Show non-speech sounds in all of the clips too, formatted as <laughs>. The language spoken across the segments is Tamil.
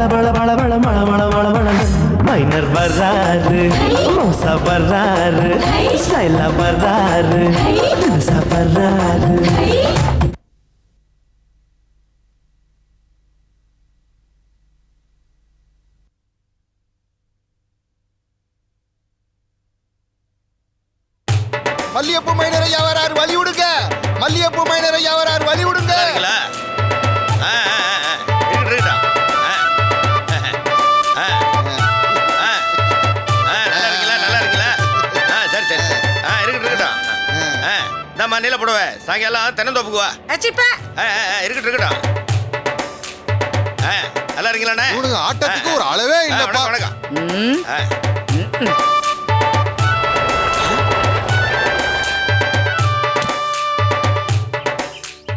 பள பள பள பள மள மள மள மள மைனர் வர்றாரு மோசா வர்றாரு ஸ்டைலா வர்றாரு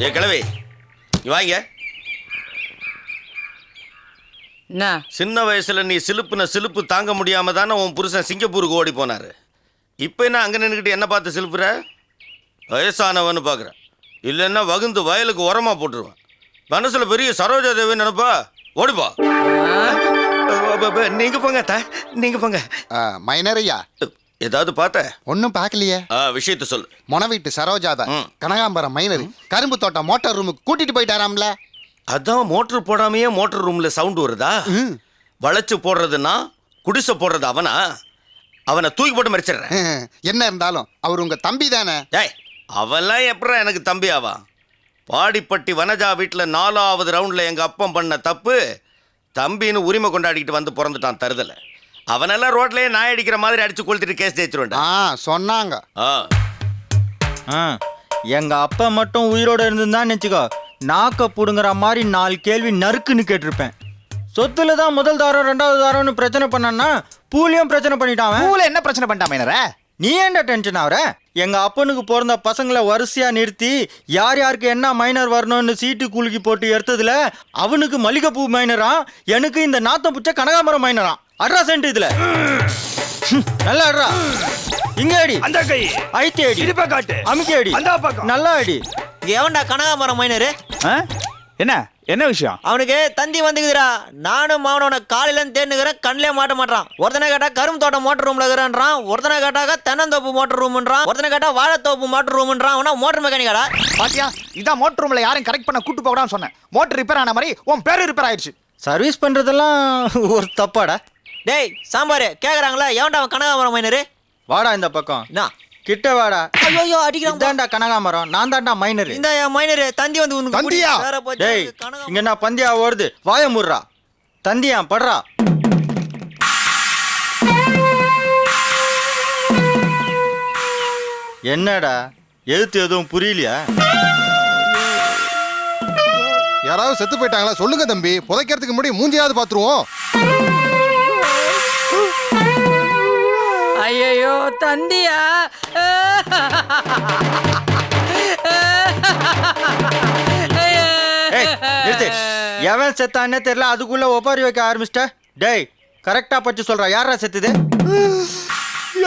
ஏ கிழவி நீ வாங்க. என்ன? சின்ன வயசுல நீ சிலுப்புன சிலுப்பு தாங்க முடியாம தானே உன் புருஷன் சிங்கப்பூருக்கு ஓடி போனாரு. இப்போ என்ன அங்க நின்றுக்கிட்டு என்ன பார்த்து சிலுப்புற? வயசானவன்னு பார்க்குறேன் இல்லைன்னா வகுந்து வயலுக்கு உரமா போட்டுருவேன். மனசுல பெரிய சரோஜா தேவி நினைப்பா? ஓடிப்பா நீங்க போங்க அத்தா. நீங்க போங்க. ஆ, மைனர் ஐயா. ஏதாவது பார்த்த? ஒன்னும் பார்க்கலையே. ஆ, விஷயத்த சொல்லு. மொன வீட்டு சரோஜாதா ம். கனகாம்பரம் மைனர் கரும்பு தோட்டம் மோட்டார் ரூமுக்கு கூட்டிட்டு போயிட்டாராம்ல. அதான் மோட்டர் போடாமையே மோட்டர் ரூம்ல சவுண்ட் வருதா? ம். வளைச்சு போடுறதுன்னா குடிசை போடுறது அவனா? அவனை தூக்கி போட்டு மறிச்சிடுறேன். என்ன இருந்தாலும் அவர் உங்க தம்பி தானே? ஏய் அவன்லாம் எப்படா எனக்கு தம்பி ஆவான் பாடிப்பட்டி வனஜா வீட்டில் நாலாவது ரவுண்டில் எங்கள் அப்பன் பண்ண தப்பு தம்பின்னு உரிமை கொண்டாடிக்கிட்டு வந்து பிறந்துட்டான் தருதலை. அவனெல்லாம் ரோட்லயே நாய் அடிக்கிற மாதிரி அடிச்சு கொளுத்திட்டு கேஸ் ஜெயிச்சிருவேன்டா. ஆ சொன்னாங்க. ஆ. ஆ எங்க அப்பா மட்டும் உயிரோட இருந்திருந்தா நினச்சிக்கோ நாக்க புடுங்குற மாதிரி நாலு கேள்வி நறுக்குன்னு கேட்டிருப்பேன். சொத்துல தான் முதல் தாரம் ரெண்டாவது தாரம்னு பிரச்சனை பண்ணான்னா பூலியும் பிரச்சனை பண்ணிட்டான் அவன். பூல என்ன பிரச்சனை பண்ணிட்டான் மைனர? நீ ஏன்டா டென்ஷன் ஆகுற? எங்க அப்பனுக்கு பிறந்த பசங்களை வரிசையா நிறுத்தி யார் யாருக்கு என்ன மைனர் வரணும்னு சீட்டு குலுக்கி போட்டு எடுத்ததுல அவனுக்கு மல்லிகைப்பூ மைனரா எனக்கு இந்த நாத்தம் புச்ச கனகாமரம் மைனரா அட்ரா சென்ட் இதுல. நல்லா அட்ரா. இங்க அடி. அந்த கை. ஐத்தி அடி. இடுப்ப காட்டு. அமுக்கி அடி. அந்த பக்கம். நல்லா அடி. எவன்டா கனகாமரம் மைனரு என்ன? என்ன விஷயம்? அவனுக்கு தந்தி வந்துக்குதுடா. நானும் அவனோட காலையில தேனுக்கிறேன் கண்ணிலே மாட்ட மாட்டான் ஒருத்தனை கேட்டா கரும்பு தோட்டம் மோட்டர் ரூம்ல இருக்கிறான் ஒருத்தனை கேட்டாக்க தென்னந்தோப்பு மோட்டர் ரூம்ன்றான் ஒருத்தனை கேட்டா வாழைத்தோப்பு மோட்டர் ரூம்ன்றான் அவனா மோட்டர் மெக்கானிக்காடா பாத்தியா? இதான் மோட்டர் ரூம்ல யாரும் கரெக்ட் பண்ண கூட்டு போகடான்னு சொன்னேன். மோட்டர் ரிப்பேர் ஆன மாதிரி உன் பேரு ரிப்பேர் ஆயிடுச்சு. சர்வீஸ் பண்றதெல்லாம் ஒரு தப்பாடா. டேய் சாம்பார். கேக்குறாங்களா? எவன்டா அவன் கனகாமரம் மைனரு? வாடா இந்த பக்கம். என்ன கிட்ட வாடா. ஐயோ ஐயோ அடிக்கிறான் இதான்டா கனகாமரம் நான் தான்டா மைனர். இந்த மைனரு. தந்தி வந்து உனக்கு தந்தியா? டேய் இங்க என்ன பந்தியா ஓடுது? வாய முடுறா. தந்தியா படுறா? என்னடா? எழுத்து எதுவும் புரியலையா? யாராவது செத்து போயிட்டாங்களா? சொல்லுங்க தம்பி. புதைக்கிறதுக்கு முன்னாடி மூஞ்சியாவது பாத்துருவோம். தந்தியா? எவன் செத்தானே தெரியல அதுக்குள்ள ஒப்பாரி வைக்க ஆரம்பிச்சிட்ட. டேய் கரெக்டா பச்சு சொல்றா. யாரா செத்துது?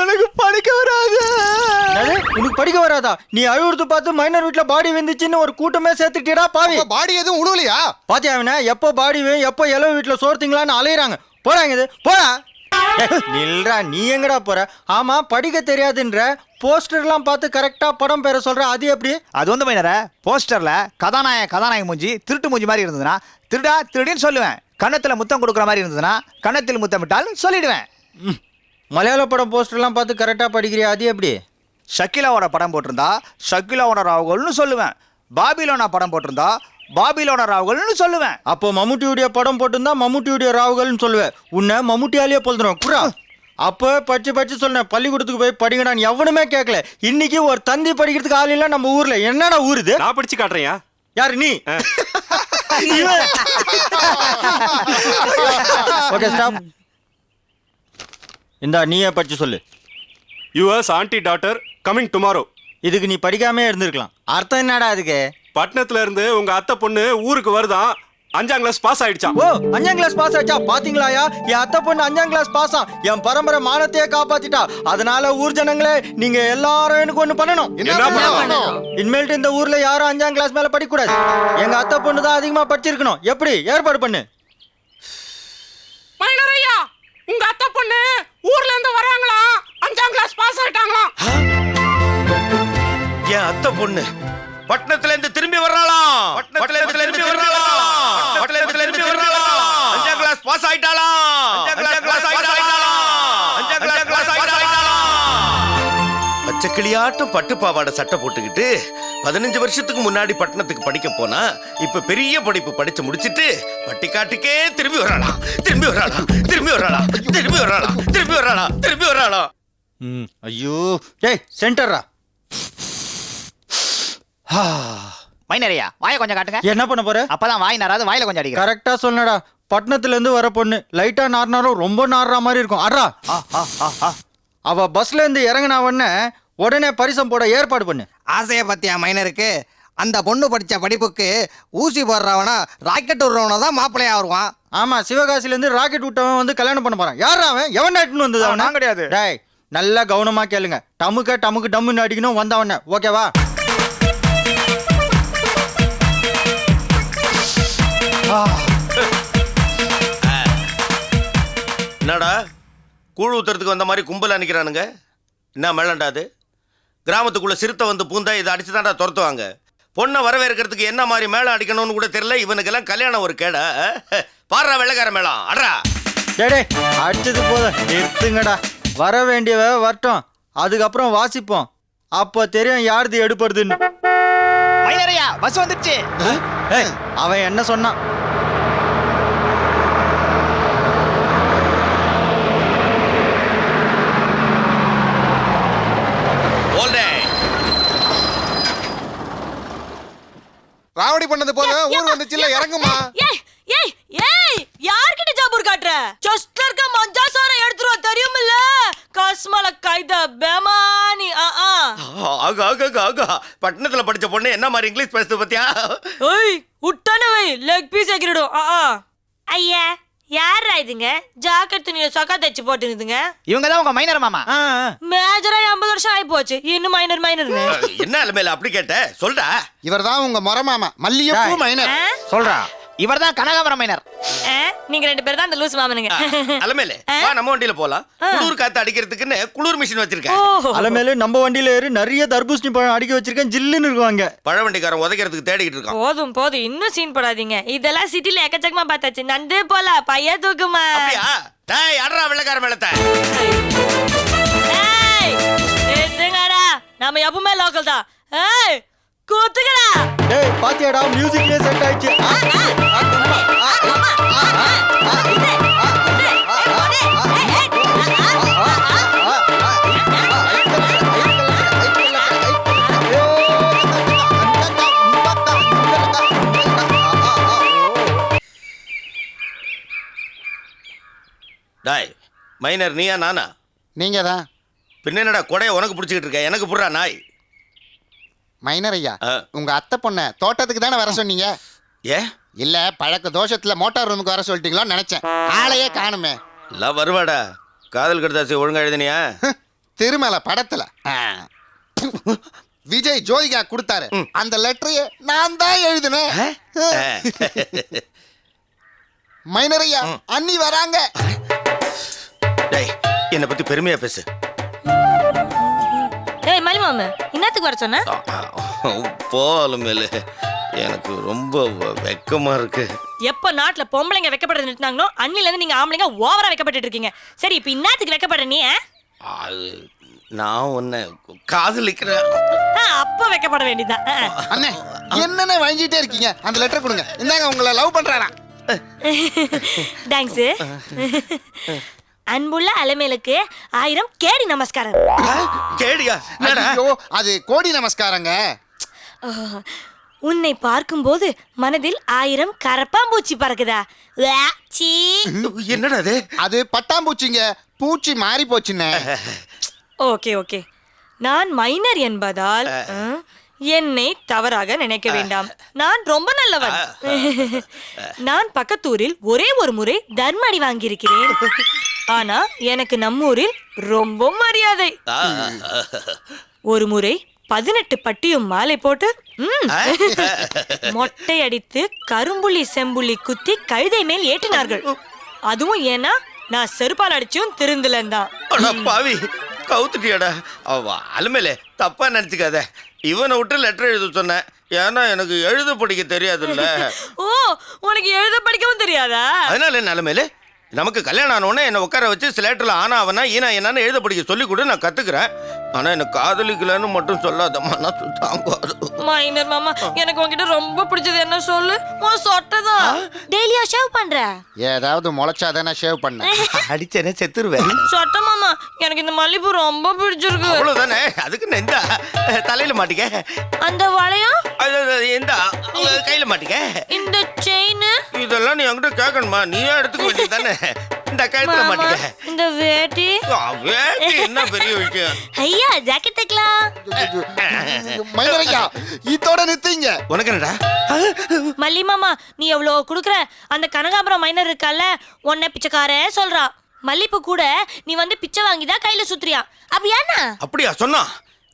எனக்கு படிக்க வராது? உனக்கு படிக்க வராதா? நீ அழுவுறது பார்த்து மைனர் வீட்ல பாடி வந்துச்சுன்னு ஒரு கூட்டமே சேர்த்துட்டியடா பாவி. பாடி எதுவும் உழுவலையா? பாத்தியா அவன எப்போ பாடி வேணும் எப்போ எலவு வீட்ல சோர்த்திங்களான்னு அலையுறாங்க. போறாங்க இது போடா. <laughs> நில்றா நீ எங்கடா போற? ஆமா படிக்க தெரியாதுன்ற. போஸ்டர்லாம் பார்த்து கரெக்டா படம் பேர சொல்ற அது எப்படி? அது வந்து மைனர போஸ்டர்ல கதாநாயக கதாநாயக மூஞ்சி திருட்டு மூஞ்சி மாதிரி இருந்ததுன்னா திருடா திருடின்னு சொல்லுவேன். கன்னத்துல முத்தம் கொடுக்குற மாதிரி இருந்ததுன்னா கன்னத்தில் முத்தமிட்டால் சொல்லிடுவேன். ம், மலையாள படம் போஸ்டர்லாம் பார்த்து கரெக்டா படிக்கிறியா அது எப்படி? ஷக்கிலாவோட படம் போட்டிருந்தா ஷக்கிலாவோட ராவுகள்னு சொல்லுவேன். பாபிலோனா படம் போட்டிருந்தா பாபிலோன ராவுகள்னு சொல்லுவேன். அப்போ மம்முட்டியுடைய படம் போட்டிருந்தா மம்முட்டியுடைய ராவுகள்னு சொல்லுவேன். உன்னை மம்முட்டியாலேயே பொழுதுறோம் குரா. அப்போ படிச்சு படிச்சு சொன்னேன் பள்ளிக்கூடத்துக்கு போய் படிங்கடான்னு எவனுமே கேட்கல இன்னைக்கு ஒரு தந்தி படிக்கிறதுக்கு ஆள் இல்லை நம்ம ஊர்ல. என்னடா ஊர் இது நான் படிச்சு காட்டுறேன் யாரு நீ? ஓகே ஸ்டாப் இந்தா நீயே படிச்சு சொல்லு. Yours aunty daughter coming tomorrow இதுக்கு நீ படிக்காமே இருந்திருக்கலாம். அர்த்தம் என்னடா அதுக்கு? பட்டணத்துல இருந்து உங்க அத்தை பொண்ணு ஊருக்கு வருதான் அஞ்சாம் கிளாஸ் பாஸ் ஆயிடுச்சான் ஓ அஞ்சாம் கிளாஸ் பாஸ் ஆச்சா பாத்தீங்களாயா? என் அத்தை பொண்ணு அஞ்சாம் கிளாஸ் பாஸ் என் பரம்பரை மானத்தையே காப்பாத்திட்டா. அதனால ஊர் ஜனங்களே நீங்க எல்லாரும் எனக்கு ஒண்ணு பண்ணணும். என்ன பண்ணணும்? இனிமேல்ட்டு இந்த ஊர்ல யாரும் அஞ்சாம் கிளாஸ் மேல படிக்க கூடாது எங்க அத்தை பொண்ணு தான் அதிகமா படிச்சிருக்கணும். எப்படி? ஏற்பாடு பண்ணு. மைனர் ஐயா உங்க அத்தை பொண்ணு ஊர்ல இருந்து வராங்களாம் அஞ்சாம் கிளாஸ் பாஸ் ஆயிட்டாங்களாம் என் அத்தை பொண்ணு பட்டணத்துல கிளியாட்டம் பட்டு பாவாடை சட்டை போட்டுக்கிட்டு பதினஞ்சு வருஷத்துக்கு முன்னாடி பட்டணத்துக்கு படிக்க போனா இப்ப பெரிய படிப்பு படிச்சு முடிச்சிட்டு பட்டிக்காட்டுக்கே திரும்பி வர்றாளாம் திரும்பி வர்றாளாம் திரும்பி வர்றாளாம் திரும்பி வர்றாளாம் திரும்பி வர்றாளாம் திரும்பி வர்றாளாம் ம் ஐயோ. ஏய் சென்டர்ரா. மைனரையா வாயை கொஞ்சம் காட்டுங்க. என்ன பண்ண போற? அப்பதான் வாய் நராது வாயில கொஞ்சம் அடிக்கிறேன் கரெக்டா சொன்னடா பட்டணத்துல இருந்து வர பொண்ணு லைட்டா நாரினாலும் ரொம்ப நாடுற மாதிரி இருக்கும். அட்ரா. அவ பஸ்ல இருந்து இறங்கின உடனே பரிசம் போட ஏற்பாடு பண்ணு. ஆசைய பத்தியா மைனருக்கு? அந்த பொண்ணு படிச்ச படிப்புக்கு ஊசி போடுறவனா ராக்கெட் விடுறவனா தான் மாப்பிள்ளையா வருவான். ஆமா சிவகாசில இருந்து ராக்கெட் விட்டவன் வந்து கல்யாணம் பண்ண போறான். யாரா அவன்? எவன் நாட்டுன்னு வந்தது அவன? நான் கிடையாது. டேய் நல்லா கவனமா கேளுங்க. டமுக்க டமுக்கு டம்முன்னு அடிக்கணும் வந்தவன ஓகேவா என்னடா? கூழ் ஊத்துறதுக்கு வந்த மாதிரி கும்பலா நிக்கிறானுங்க. என்ன மேளண்டா அது? கிராமத்துக்குள்ள சிறுத்தை வந்து பூந்தா இதை அடிச்சு தான்டா துரத்துவாங்க. பொண்ணை வரவேற்கிறதுக்கு என்ன மாதிரி மேளம் அடிக்கணும்னு கூட தெரியல. இவனுக்கெல்லாம் கல்யாணம் ஒரு கேடா. பாடுறா வெள்ளைக்கார மேளம். அட்ரா டேய் டேய், அடிச்சது போதும். நிறுத்துங்கடா. வர வேண்டியவ வரட்டும். அதுக்கப்புறம் வாசிப்போம். அப்போ தெரியும் யாருது எடுப்படுதுன்னு. பஸ் வந்துடுச்சு. ஏய் அவன் என்ன சொன்னான்? பண்ணது போதும் ஊர் வந்துச்சுல்ல இறங்குமா? ஏய் ஏய் ஏய் யார்கிட்ட ஜாபூர் காட்டுற? ஜஸ்ட்ல இருக்க மஞ்சா சார எடுத்துருவா தெரியுமில்ல? கஸ்மல கைத பேமானி ஆ ஆ. ஆகா ஆகா ஆகா, பட்டணத்துல படிச்ச பொண்ணு என்ன மாதிரி இங்கிலீஷ் பேசுது பத்தியா? ஏய் உட்டன வை லெக் பீஸ் எகிரிடும் ஆ ஆ. ஐயா யாரா இதுங்க? ஜாக்கெட் துணியில சொக்கா தைச்சு போட்டுனுதுங்க இவங்க தான் உங்க மைனர் மாமா. மேஜரா ஐம்பது வருஷம் ஆகி போச்சு இன்னும் மைனர் மைனர்னு என்ன அலமேல அப்படி கேட்ட? சொல்டா இவர்தான் உங்க முறை மாமா. மல்லிகைப்பூ. மைனர்? சொல்றா. இவர் தான் கனகாபுரம் மைனர் ஆ? நீங்க ரெண்டு பேரும் தான் அந்த லூஸ் மாமனுங்க. அலமேல வா நம்ம வண்டியில போலாம். குளிர் காத்து அடிக்கிறதுக்குன்னு குளிர் மிஷின் வச்சிருக்கேன். அலமேலு நம்ம வண்டியில ஏறி நிறைய தர்பூசணி பழம் அடிக்க வச்சிருக்கேன். ஜில்லுன்னு இருக்குவாங்க. பழ வண்டிக்காரன் உதைக்கிறதுக்கு தேடிக்கிட்டு இருக்கான். போதும் போதும். இன்னும் சீன் போடாதீங்க. இதெல்லாம் சிட்டில எக்கச்சக்கமா பார்த்தாச்சு. நந்து போல பைய தூக்குமா? அப்படியா? டேய் அட்ரா வெள்ளைக்கார நிறுத்துங்கடா நம்ம எப்பவுமே லோக்கல் தான். ஏய் கூத்துக்கடா டேய் பாத்தியாடா மியூசிக்லயே செட் ஆயிடுச்சு டாய் மைனர் நீயா நானா நீங்க தான் பின்ன என்னடா கொடைய உனக்கு பிடிச்சிக்கிட்டு இருக்க எனக்கு புடுறா நாய் மைனர் ஐயா. உங்க அத்தை பொண்ணை தோட்டத்துக்கு தானே வர சொன்னீங்க? ஏ? இல்ல பழக்க தோஷத்துல மோட்டார் ரூமுக்கு வர சொல்லிட்டீங்களோன்னு நினைச்சேன். ஆளையே காணுமே. எல்லாம் வருவாடா. காதல் கடுதாசி ஒழுங்கா எழுதினியா? திருமலை படத்துல. விஜய் ஜோதிகா கொடுத்தாரு. அந்த லெட்டரையே நான் தான் எழுதினேன். மைனர் ஐயா அண்ணி வராங்க. என்னை பத்தி பெருமையா பேசு. மாமு என்னத்துக்கு வர சொன்ன? போலும் மேலு. எனக்கு ரொம்ப வெக்கமா இருக்கு. எப்ப நாட்டுல பொம்பளைங்க வைக்கப்படுறது நிறுத்தினாங்களோ அன்னில இருந்து நீங்க ஆம்பளைங்க ஓவரா வைக்கப்பட்டு இருக்கீங்க. சரி இப்ப இன்னத்துக்கு வைக்கப்படுற நீ? அது நான் உன்னை காதலிக்கிறேன். ஆ, அப்ப வைக்கப்பட வேண்டியதுதான். ஆ. அண்ணே என்னென்ன வாங்கிட்டே இருக்கீங்க? அந்த லெட்டர் கொடுங்க. இந்தாங்க உங்களை லவ் பண்றாரா தேங்க்ஸ் அன்புள்ள அலமேலுக்கு ஆயிரம் கேடி நமஸ்காரம். கேடியா? ஐயோ அது கோடி நமஸ்காரங்க. உன்னை பார்க்கும்போது மனதில் ஆயிரம் கரப்பாம்பூச்சி பறக்குதா? சீ. என்னடா அது? அது பட்டாம்பூச்சிங்க. பூச்சி மாறி போச்சுண்ணே. Okay okay. நான் மைனர் என்பதால் என்னை தவறாக நினைக்க வேண்டாம். நான் ரொம்ப நல்லவன். நான் பக்கத்தூரில் ஒரே ஒரு முறை தர்மடி வாங்கியிருக்கிறேன். ஆனா எனக்கு நம்மூரில் ரொம்ப மரியாதை. ஒரு முறை பதினெட்டு பட்டியும் மாலை போட்டு மொட்டை அடித்து கரும்புள்ளி செம்புள்ளி குத்தி கழுதை மேல் ஏற்றினார்கள். அதுவும் ஏன்னா நான் செருப்பால் அடிச்சும் திருந்தலன் தான். பாவி கவுத்துட்டியாடா. அவ அலுமேலே தப்பா நினைச்சுக்காத. இவனை விட்டு லெட்டர் எழுத சொன்னேன் ஏன்னா எனக்கு எழுத படிக்க தெரியாதுல்ல. ஓ உனக்கு எழுத படிக்கவும் தெரியாதா? அதனால அலுமேலே நமக்கு கல்யாணம் ஆனவுடனே என்னை உட்கார வச்சு சிலேட்டில் ஆனா அவனா ஈனா என்னன்னு எழுத படிக்க சொல்லி கொடு நான் கத்துக்கிறேன். ஆனா எனக்கு காதலிக்கலன்னு மட்டும் சொல்லாத மனசு தாங்காது மைனர் மாமா எனக்கு உன்கிட்ட ரொம்ப பிடிச்சது என்ன சொல்லு? உன் சொட்டதான் டெய்லியா ஷேவ் பண்ற? ஏதாவது முளைச்சாதானே ஷேவ் பண்ண. <laughs> அடிச்சேனே செத்துருவேன். சொட்ட மாமா எனக்கு இந்த மல்லிப்பூ ரொம்ப பிடிச்சிருக்கு. அவ்வளவுதானே? அதுக்கு நான் இந்த தலையில மாட்டிக்க. அந்த வளையம் அது, அது, இந்த கையில மாட்டிக்க. இந்த செயின்? இதெல்லாம் நீ என்கிட்ட கேட்கணுமா? நீயே எடுத்துக்க வேண்டியது தானே? இந்த கழுத்துல மாட்டிக்க. இந்த வேட்டி. ஆ, வேட்டி என்ன பெரிய விஷயம்? ஐயா ஜாக்கெட் தைக்கலாம். மைனரையா இதோட நிறுத்திங்க. உனக்கு என்னடா? மல்லி மாமா நீ எவ்வளோ கொடுக்குற? அந்த கனகாபுரம் மைனர் இருக்கால உன்னை பிச்சைக்காரன் சொல்றா. மல்லிப்பூ கூட நீ வந்து பிச்சை வாங்கி தான் கையில சுத்துறியா? அப்ப ஏன்னா அப்படியா சொன்னா.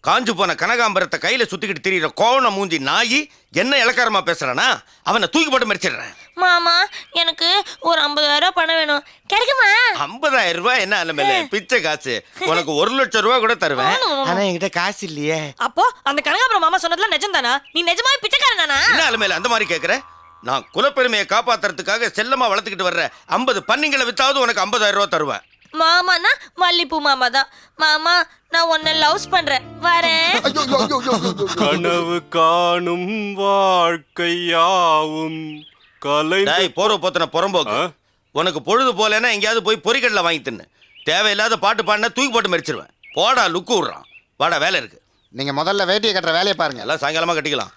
காஞ்சு போன கனகாம்பரத்தை கையில சுத்திக்கிட்டு திரியிற கோவண மூஞ்சி நாயி என்ன இலக்காரமா பேசுறானா? அவனை தூக்கி போட்டு மறிச்சிடுறேன். மாமா எனக்கு ஒரு ஐம்பதாயிரம் பணம் வேணும். கிடைக்குமா? ஐம்பதாயிரம் ரூபாய் என்ன அலமேல பிச்சை காசு. உனக்கு ஒரு லட்சம் ரூபாய் கூட தருவேன். ஆனா என்கிட்ட காசு இல்லையே. அப்போ அந்த கனகாபுரம் மாமா சொன்னதுல நிஜம்தானா? நீ நிஜமாவே பிச்சைக்காரன் தானா? என்ன அலமேல அந்த மாதிரி கேக்குற? நான் குலப்பெருமையை காப்பாத்துறதுக்காக செல்லமா வளர்த்துக்கிட்டு வர்ற ஐம்பது பன்னிங்களை வித்தாவது உனக்கு ஐம்பதாயிரம் ரூபாய் தருவேன். மாமானா மல்லிப்பூ மாமா தான். மாமா நான் உன்னை லவ்ஸ் பண்றேன். வரேன். கனவு காணும் வாழ்க்கையாவும் கலைந்து டேய் போற போத்தன புறம்போக்கு? உனக்கு பொழுது போலேன்னா எங்கேயாவது போய் பொறிக்கடலை வாங்கி தின்னு. தேவையில்லாத பாட்டு பாடினா தூக்கி போட்டு மறிச்சிருவேன். போடா லுக்கு விடுறான். வாடா வேலை இருக்கு. நீங்க முதல்ல வேட்டியை கட்டுற வேலையை பாருங்க. எல்லாம் சாயங்காலமா கட்டிக்கலாம்.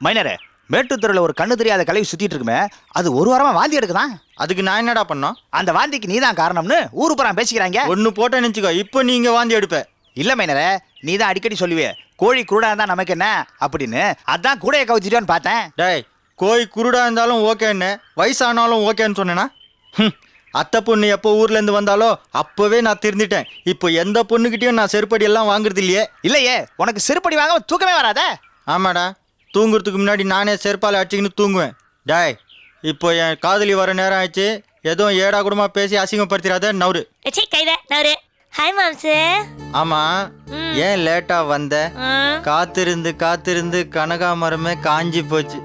மைனரே மேட்டுத்தூரில் ஒரு கண்ணு தெரியாத கலவி சுத்திட்டு இருக்குமே அது ஒரு வாரமா வாந்தி எடுக்குதான் அதுக்கு நான் என்னடா பண்ணோம் அந்த வாந்திக்கு நீதான் காரணம்னு ஊரு புறம் பேசிக்கிறாங்க. ஒன்று போட்டேன்னு நினச்சிக்கோ இப்போ நீங்க வாந்தி எடுப்ப. இல்ல மைனரே நீ தான் அடிக்கடி சொல்லுவே கோழி குருடா இருந்தா நமக்கு என்ன? அப்படின்னு அதான் கூடைய கவுச்சிட்டோன்னு பார்த்தேன். டேய் கோய் குருடா இருந்தாலும் ஓகேன்னு வயசானாலும் ஓகேன்னு சொன்னேனா? ஹம், அத்தை பொண்ணு எப்போ ஊர்லேருந்து வந்தாலோ அப்போவே நான் திருந்திட்டேன். இப்போ எந்த பொண்ணுக்கிட்டேயும் நான் செருப்படி எல்லாம் வாங்குறது இல்லையே? இல்லையே உனக்கு செருப்படி வாங்க தூக்கமே வராதே? ஆமாடா தூங்குறதுக்கு முன்னாடி நானே செருப்பால் அடிச்சுக்கின்னு தூங்குவேன். டேய் இப்போ என் காதலி வர நேரம் ஆயிடுச்சு. எதுவும் ஏடா கூடமா பேசி அசிங்கப்படுத்திடாத நவுரு கைத நவரு ஹாய் மாம்சு. ஆமா ஏன் லேட்டா வந்த? காத்திருந்து காத்திருந்து கனகாமரமே காஞ்சி போச்சு.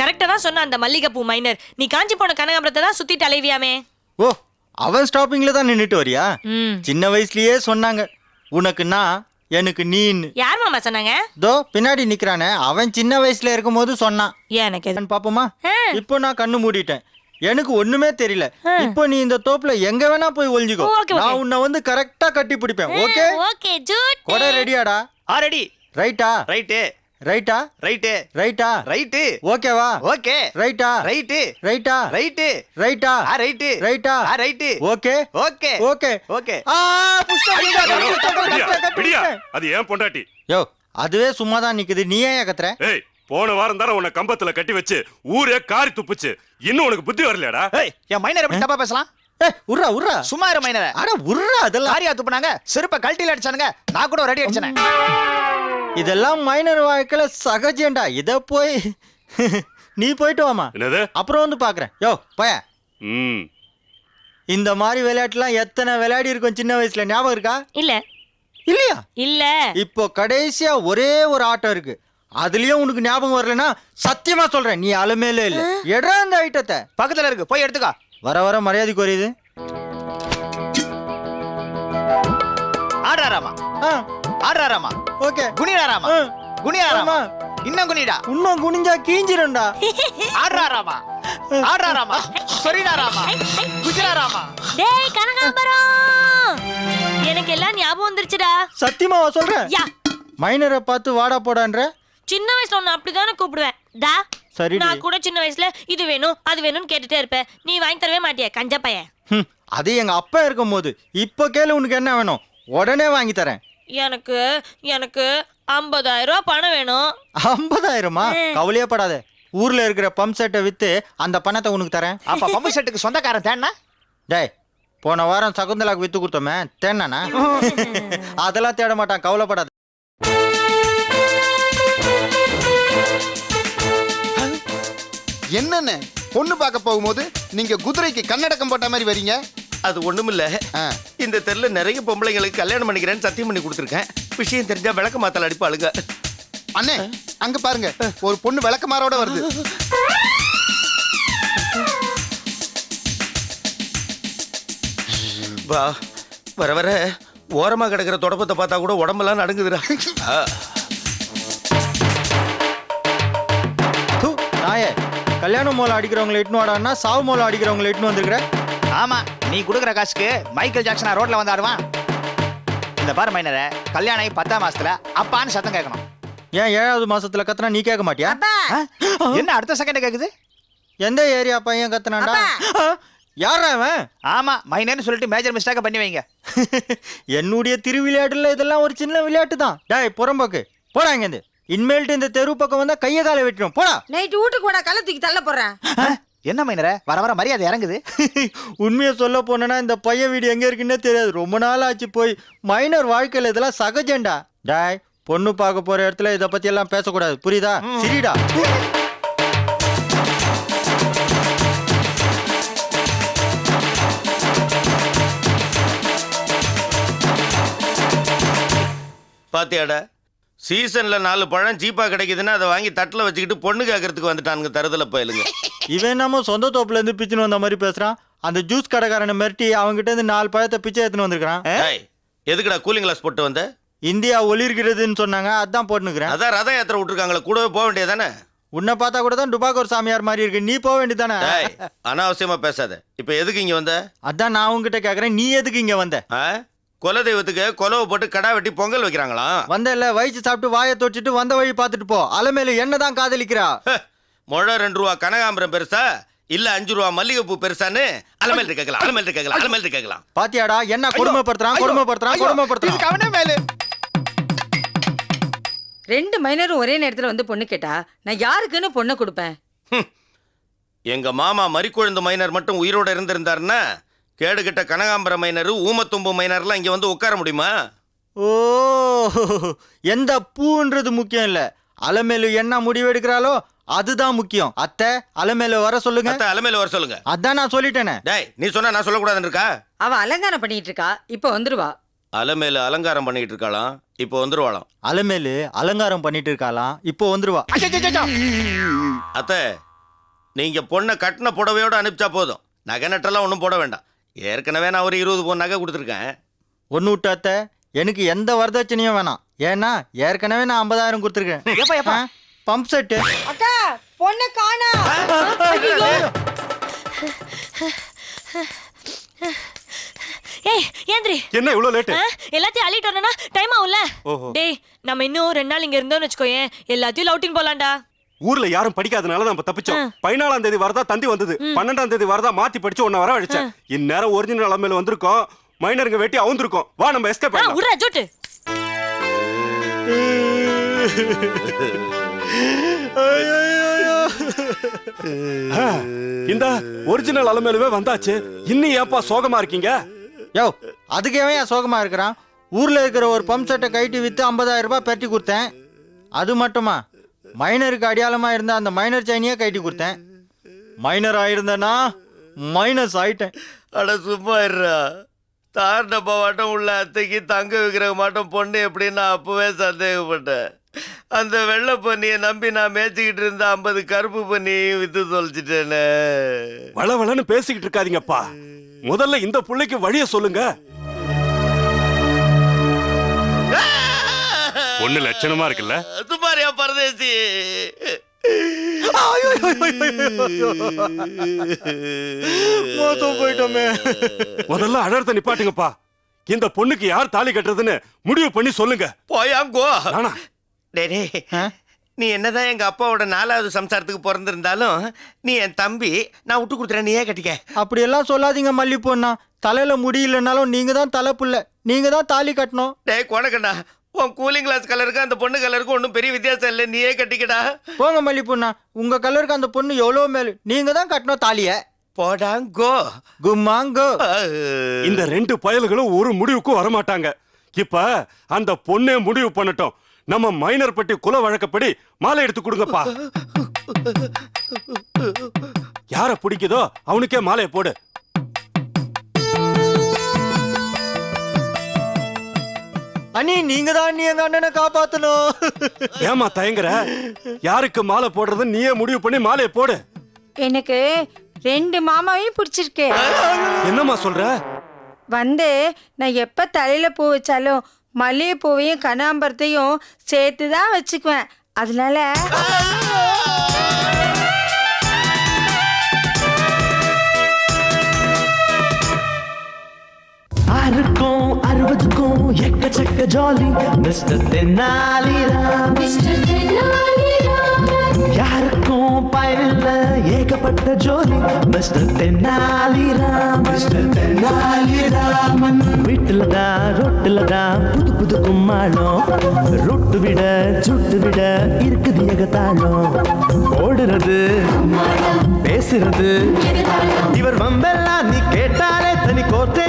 கரெக்டா தான் சொன்ன அந்த மல்லிகைப்பூ மைனர். நீ காஞ்சி போன கனகாபுரத்தை தான் சுத்திட்டு அலைவியாமே. ஓ அவன் ஸ்டாப்பிங்ல தான் நின்றுட்டு வரியா? ம். சின்ன வயசுலயே சொன்னாங்க. உனக்கு நான் எனக்கு நீன்னு. யார் மாமா சொன்னாங்க? தோ பின்னாடி நிக்கிறானே. அவன் சின்ன வயசுல இருக்கும்போது சொன்னான். எனக்கு எது- பாப்போமா ஆ. இப்போ நான் கண்ணு மூடிட்டேன். எனக்கு ஒண்ணுமே தெரியல. இப்போ நீ இந்த தோப்புல எங்க வேணா போய் ஒளிஞ்சுக்கோ. நான் உன்னை வந்து கரெக்டா கட்டி பிடிப்பேன் ஓகே? ஓகே ஜூட் கொடை ரெடியாடா ஆல்ரெடி ரைட்டா ரைட்டு ரைட்டா ரைட்டு ரைட்டா ரைட்டு ஓகேவா ஓகே ரைட்டா ரைட்டு ரைட்டா ரைட்டு ரைட்டா ஆ ரைட்டு ரைட்டா ஆ right okay okay okay okay ஆ விடியா அது ஏன் பொண்டாட்டி? யோ அதுவே சும்மா தான் நிக்குது. நீ ஏன் கத்துற ஏய் போன வாரம் தானே உன்னை கம்பத்துல கட்டி வச்சு ஊரே காரி துப்புச்சு. இன்னும் உனக்கு புத்தி வரலையாடா? ஏய் என் மைனர் எப்படி தப்பா பேசலாம்? ஏ உர்ரா உர்ரா சும்மா இரு மைனர. அட உர்ரா அதெல்லாம். காரியா துப்புனாங்க செருப்ப கழட்டில அடிச்சானுங்க. நான் கூட ரெடி அடிச்சனே. இதெல்லாம் மைனர் வாழ்க்கையில சகஜம்டா. இத போய் நீ போயிட்டு வாமா என்னது? அப்புறம் வந்து பாக்குறேன். யோ போய. ம். இந்த மாதிரி விளையாட்டுலாம் எத்தனை விளையாடி இருக்கும் சின்ன வயசுல. ஞாபகம் இருக்கா? இல்ல. இல்லையா? இல்ல. இப்போ கடைசியா ஒரே ஒரு ஆட்டம் இருக்கு. அதுலயும் உனக்கு ஞாபகம் வரலனா சத்தியமா சொல்றேன். நீ அலுமேலே இல்ல. எடா அந்த ஐட்டத்தை. பக்கத்துல இருக்கு. போய் எடுத்துக்கோ. வர வர மரியாதை குறையுது ஆடுறாராமா ஆ. ஆடுறாராமா ஓகே. குனிடாராமா ஆமா. இன்னும் குனிடா. இன்னும் குனிஞ்சா கீஞ்சிரும்டா. ஆடுறாராமா ஆடுறாராமா சொரிடாராமா குஜராராமா டேய் கனகாபுரம் எனக்கு எல்லாம் ஞாபகம் வந்துருச்சுடா. சத்தியமாவா சொல்றேன் யா. மைனரை பார்த்து வாடா போடான்ற? சின்ன வயசுல உன்னை அப்படிதானே கூப்பிடுவேன். டா சரிடி. நான் கூட சின்ன வயசுல இது வேணும் அது வேணும்னு கேட்டுட்டே இருப்பேன். நீ வாங்கி தரவே மாட்டியா கஞ்ச பையன்? அது எங்க அப்பா இருக்கும்போது. இப்போ கேளு உனக்கு என்ன வேணும். உடனே வாங்கி தரேன். எனக்கு எனக்கு ஐம்பதாயிரம் ரூபாய் பணம் வேணும். ஐம்பதாயிரமா? கவலையே படாத ஊர்ல இருக்கிற பம்ப் செட்டை வித்து அந்த பணத்தை உனக்கு தரேன். அப்ப பம்பு செட்டுக்கு சொந்தக்காரன் தேன்னா? டேய் போன வாரம் சகுந்தலாக்கு வித்து கொடுத்தோமே தேனானா <laughs> அதெல்லாம் தேட மாட்டான் கவலைப்படாத. என்னென்ன? பொண்ணு பார்க்க போகும்போது நீங்க குதிரைக்கு கண்ணடக்கம் போட்ட மாதிரி வரீங்க? அது ஒண்ணுமில்ல. இந்த தெருல நிறைய பொம்பளைங்களுக்கு கல்யாணம் பண்ணிக்கிறேன்னு சத்தியம் பண்ணி கொடுத்துருக்கேன். விஷயம் தெரிஞ்சா விளக்க மாத்தல அடிப்பாளுங்க. அண்ணே அங்க பாருங்க. ஒரு பொண்ணு விளக்கமாரோட வருது. வா வர வர. ஓரமா கிடக்கிற தொடப்பத்தை பார்த்தா கூட உடம்பெல்லாம் நடுங்குதுடா. ஆ. தூ, நாயே கல்யாண மூலம் அடிக்கிறவங்களை இட்டுன்னு வாடான்னா சாவு மூலம் அடிக்கிறவங்களை இட்டுன்னு வந்திருக்கிற? ஆமா. நீ கொடுக்குற காசுக்கு மைக்கேல் ஜாக்சனா ரோட்ல வந்து ஆடுவான். இந்த பாரு மைனரை கல்யாணம் ஆகி பத்தாம் மாசத்துல அப்பான்னு சத்தம் கேட்கணும். ஏன் ஏழாவது மாசத்துல கத்துனா நீ கேட்க மாட்டியா? ஆ? என்ன அடுத்த செகண்ட் கேக்குது? எந்த ஏரியா பையன் கத்துனாண்டா யாரா அவன் ஆமா மைனர்னு சொல்லிட்டு மேஜர் மிஸ்டேக்க பண்ணி வைங்க. <laughs> என்னுடைய திருவிளையாட்டுல இதெல்லாம் ஒரு சின்ன விளையாட்டு தான். டேய் புறம்போக்கு. போடா இங்கேருந்து இனிமேல்ட்டு இந்த தெரு பக்கம் வந்தா கையை காலை வெட்டிடும். போடா. நைட்டு வீட்டுக்கு கூட கள்ள தூக்கி தள்ள போறேன்? என்ன மைனரை? வர வர மரியாதை இறங்குது. <laughs> உண்மையை சொல்ல போனேன்னா இந்த பையன் வீடு எங்க இருக்குன்னே தெரியாது. ரொம்ப நாள் ஆச்சு போய். மைனர் வாழ்க்கையில இதெல்லாம் சகஜம்டா. டாய் பொண்ணு பார்க்க போற இடத்துல இத பத்தி எல்லாம் பேசக்கூடாது. புரியுதா? சரிடா. பாத்தியாடா? சீசன்ல நாலு பழம் சீப்பா கிடைக்குதுன்னா அதை வாங்கி தட்டுல வச்சுக்கிட்டு பொண்ணு கேட்கறதுக்கு வந்துட்டானுங்க தருதல பயலுங்க இவன் என்னமோ சொந்த தோப்புல இருந்து பிச்சுன்னு வந்த மாதிரி பேசுறான். அந்த ஜூஸ் கடைக்காரனை மிரட்டி அவன்கிட்ட இருந்து நாலு பழத்தை பிச்சை எடுத்துன்னு வந்திருக்கான் டேய், எதுக்குடா கூலிங் கிளாஸ் போட்டு வந்த? இந்தியா ஒளிர்கிறதுன்னு சொன்னாங்க அதான் போட்டுனுக்குறேன் அதான் ரத யாத்திரை விட்டுருக்காங்களே கூடவே போக வேண்டியதானே உன்னை பார்த்தா கூட தான் டுபாக்கூர் சாமியார் மாதிரி இருக்கு நீ போக வேண்டியதானே டேய் அனாவசியமா பேசாத. இப்போ எதுக்கு இங்க வந்த? அதான் நான் உங்ககிட்ட கேக்குறேன் நீ எதுக்கு இங்க வந்த? ஆ? குல தெய்வத்துக்கு கொலவை போட்டு கடா வெட்டி பொங்கல் வைக்கிறாங்களாம் வந்த இல்ல வயிற்று சாப்பிட்டு வாயை தொட்டுட்டு வந்த வழி பார்த்துட்டு போ. அலமேலு என்னதான் காதலிக்கிறா? முழ ரெண்டு ரூபா கனகாம்பரம் பெருசா? இல்ல அஞ்சு ரூபா மல்லிகைப்பூ பெருசான்னு? அலமேல் கேட்கலாம் அலமேல் கேட்கலாம் அலமேல் கேட்கலாம். பாத்தியாடா என்ன கொடுமைப்படுத்துறான் கொடுமைப்படுத்துறான் கொடுமைப்படுத்துறான். அவனே மேலு ரெண்டு மைனரும் ஒரே நேரத்துல வந்து பொண்ணு கேட்டா நான் யாருக்குன்னு பொண்ணை கொடுப்பேன்? எங்க மாமா மறிக்கொழுந்து மைனர் மட்டும் உயிரோட இருந்திருந்தாருன்னா கேடுகிட்ட கனகாம்பர மைனர் ஊமத்தும்பு மைனர்லாம் இங்க வந்து உட்கார முடியுமா? ஓ எந்த பூன்றது முக்கியம் இல்ல. அலமேலு என்ன முடிவெடுக்கிறாளோ அதுதான் முக்கியம். அத்தை அலமேலு வர சொல்லுங்க. அத்தை அலமேல வர சொல்லுங்க. அதான் நான் சொல்லிட்டேனே. டேய் நீ சொன்னா நான் சொல்லக்கூடாதுன்னு இருக்கா? அவ அலங்காரம் பண்ணிட்டு இருக்கா. இப்ப வந்துருவா. அலமேல அலங்காரம் பண்ணிட்டு இருக்காளாம் இப்போ வந்துருவாளாம். அலமேலு அலங்காரம் பண்ணிட்டு இருக்காளாம் இப்போ வந்துருவா. அத்தை நீங்க பொண்ணை கட்டின புடவையோட அனுப்பிச்சா போதும். நகை நட்டெல்லாம் ஒன்றும் போட வேண்டாம். ஏற்கனவே நான் ஒரு இருபது பவுன் நகை கொடுத்துருக்கேன். ஒன்னு விட்டு அத்தை எனக்கு எந்த வரதட்சணையும் வேணாம். ஏன்னா ஏற்கனவே நான் ஐம்பதாயிரம் கொடுத்துருக்கேன். எப்ப, எப்ப? பம்ப் செட்டு அக்கா பொண்ணை காணா. ஏய் ஏந்திரி. என்ன இவ்வளவு லேட்டு ஆ, எல்லாத்தையும் அள்ளிட்டு வரணும்னா டைம் ஆகும்ல. டேய் நம்ம இன்னும் ரெண்டு நாள் இங்க இருந்தோம்னு வச்சுக்கோயேன். எல்லாத்தையும் லவுட்டின் போலாம்டா. ஊர்ல யாரும் படிக்காதனால நம்ம தப்பிச்சோம். பதினாலாம் தேதி வரதா தந்தி வந்தது. பன்னெண்டாம் தேதி வரதா மாத்தி படிச்சு உன்னை வர அடிச்சேன் இந்நேரம் ஒரிஜினல் நிலைமையில வந்திருக்கோம். மைனருங்க வெட்டி அவுந்திருக்கோம். வா நம்ம எஸ்கேப் ஆ பண்ணலாம் உர்ரா ஜோட்டு. ஆ, இந்த ஒரிஜினல் அலமேலுவே வந்தாச்சு. இன்னும் ஏப்பா சோகமா இருக்கீங்க? யோ அதுக்கு ஏன் சோகமா இருக்கிறான்? ஊர்ல இருக்கிற ஒரு பம்ப் செட்டை கைட்டி வித்து ஐம்பதாயிரம் ரூபாய் பெட்டி கொடுத்தேன். அது மட்டுமா? மைனருக்கு அடையாளமா இருந்த அந்த மைனர் செயினியே கைட்டி கொடுத்தேன். மைனர் ஆயிருந்தேன்னா மைனஸ் ஆயிட்டேன். அட சும்மா இருடா. தார் டப்பா மாட்டம் உள்ள அத்தைக்கு தங்க விக்கிரக மாட்டம் பொண்ணு எப்படின்னு நான் அப்பவே சந்தேகப்பட்டேன். அந்த வெள்ளை பண்ணியை நம்பி நான் மேய்ச்சிக்கிட்டு இருந்த ஐம்பது கருப்பு பண்ணியையும் வித்து தொலைச்சிட்டேனே. வள வளன்னு பேசிக்கிட்டு இருக்காதீங்கப்பா. முதல்ல இந்த புள்ளைக்கு வழிய சொல்லுங்க. பொண்ணு லட்சணமா இருக்குல்ல? துப்பாரியா பரதேசி. போயிட்டோமே. முதல்ல அழறத நிப்பாட்டுங்கப்பா. இந்த பொண்ணுக்கு யார் தாலி கட்டுறதுன்னு முடிவு பண்ணி சொல்லுங்க. போயாங்கோ. ஆ? நீ என்னதான் எங்க அப்பாவோட நாலாவது சம்சாரத்துக்கு பிறந்திருந்தாலும் நீ என் தம்பி நான் விட்டு கொடுத்துறேன் நீயே கட்டிக்க. அப்படியெல்லாம் சொல்லாதீங்க மல்லிப்பொண்ணா தலையில முடியலனாலும் நீங்க தான் தலை புள்ள நீங்க தான் தாலி கட்டணும். டேய் கொனக்கண்ணா உன் கூலிங் கிளாஸ் கலருக்கு அந்த பொண்ணு கலருக்கு ஒன்றும் பெரிய வித்தியாசம் இல்லை. நீயே கட்டிக்கடா. போங்க மல்லிப்பொண்ணா உங்க கலருக்கு அந்த பொண்ணு எவ்வளோ மேலு? நீங்க தான் கட்டணும் தாலிய. போடாங்கோ. கும்மாங்கோ. இந்த ரெண்டு பயல்களும் ஒரு முடிவுக்கும் வரமாட்டாங்க. இப்ப அந்த பொண்ணே முடிவு பண்ணட்டும். நம்ம மைனர் பட்டி குல வழக்கப்படி மாலை எடுத்து கொடுங்கப்பா. யார பிடிக்குதோ அவனுக்கே மாலையை போடு. அண்ணி நீங்க தான் நீ எங்க அண்ணனை காப்பாத்தணும். ஏமா தயங்குற? யாருக்கு மாலை போடுறது? நீயே முடிவு பண்ணி மாலையை போடு. எனக்கு ரெண்டு மாமாவையும் பிடிச்சிருக்கு. என்னம்மா சொல்ற? வந்து நான் எப்ப தலையில பூ வச்சாலும் மல்லிகை பூவையும் கனாம்பரத்தையும் சேர்த்து தான் வச்சுக்குவேன். அதனால ஆறுக்கும் அறுபதுக்கும் எக்கச்சக்க ஜாலி. மிஸ்டர் தென்னாலிராம் யாருக்கும் பயனில்ல ஏகப்பட்ட ஜோலி. மிஸ்டர் தென்னாலிராம் மிஸ்டர் தென்னாலிராமன் வீட்டுல தான் ரொட்டுல தான் புது புது கும்மாளம். ரொட்டு விட சுட்டு விட இருக்குது ஏகத்தாளம் ஓடுறது பேசுறது. இவர் வம்பெல்லாம் நீ கேட்டாலே தனி கோத்தே